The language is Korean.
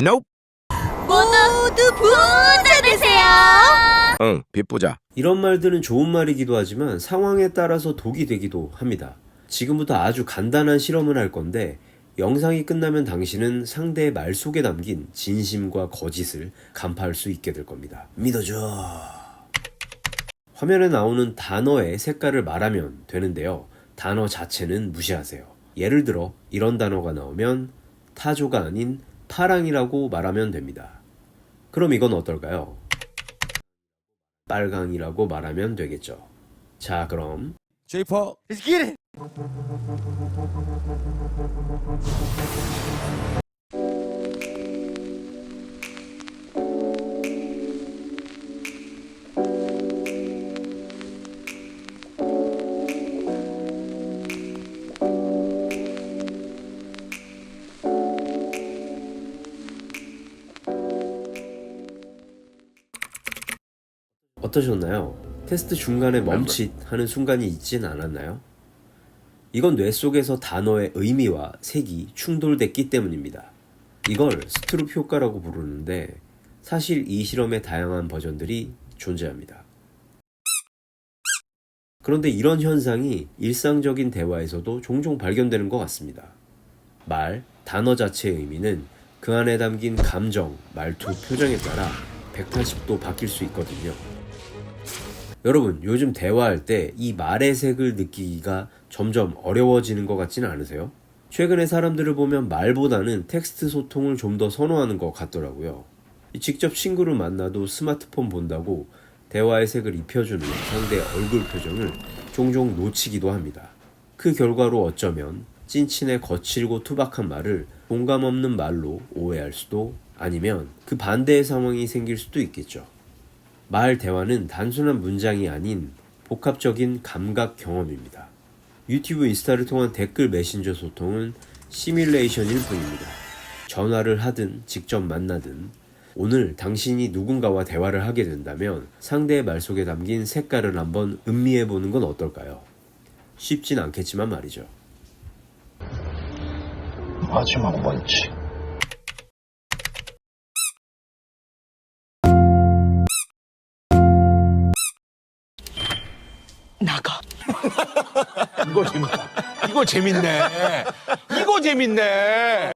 Nope. 모두 부자 되세요. 응, 빚부자. 이런 말들은 좋은 말이기도 하지만 상황에 따라서 독이 되기도 합니다. 지금부터 아주 간단한 실험을 할 건데 영상이 끝나면 당신은 상대의 말 속에 담긴 진심과 거짓을 간파할 수 있게 될 겁니다. 믿어줘. 화면에 나오는 단어의 색깔을 말하면 되는데요. 단어 자체는 무시하세요. 예를 들어 이런 단어가 나오면 타조가 아닌 파랑이라고 말하면 됩니다. 그럼 이건 어떨까요? 빨강이라고 말하면 되겠죠. 자, 그럼 J4. Let's get it. 어떠셨나요? 테스트 중간에 멈칫 하는 순간이 있진 않았나요? 이건 뇌 속에서 단어의 의미와 색이 충돌됐기 때문입니다. 이걸 스트룹 효과라고 부르는데 사실 이 실험의 다양한 버전들이 존재합니다. 그런데 이런 현상이 일상적인 대화에서도 종종 발견되는 것 같습니다. 말, 단어 자체의 의미는 그 안에 담긴 감정, 말투, 표정에 따라 180도 바뀔 수 있거든요. 여러분, 요즘 대화할 때 이 말의 색을 느끼기가 점점 어려워지는 것 같지는 않으세요? 최근에 사람들을 보면 말보다는 텍스트 소통을 좀 더 선호하는 것 같더라고요. 직접 친구를 만나도 스마트폰 본다고 대화의 색을 입혀주는 상대의 얼굴 표정을 종종 놓치기도 합니다. 그 결과로 어쩌면 찐친의 거칠고 투박한 말을 공감 없는 말로 오해할 수도 아니면 그 반대의 상황이 생길 수도 있겠죠. 말 대화는 단순한 문장이 아닌 복합적인 감각 경험입니다. 유튜브 인스타를 통한 댓글 메신저 소통은 시뮬레이션일 뿐입니다. 전화를 하든 직접 만나든 오늘 당신이 누군가와 대화를 하게 된다면 상대의 말 속에 담긴 색깔을 한번 음미해 보는 건 어떨까요? 쉽진 않겠지만 말이죠. 마지막 원칙. 나가. 이거 재밌다. 이거 재밌네. 이거 재밌네.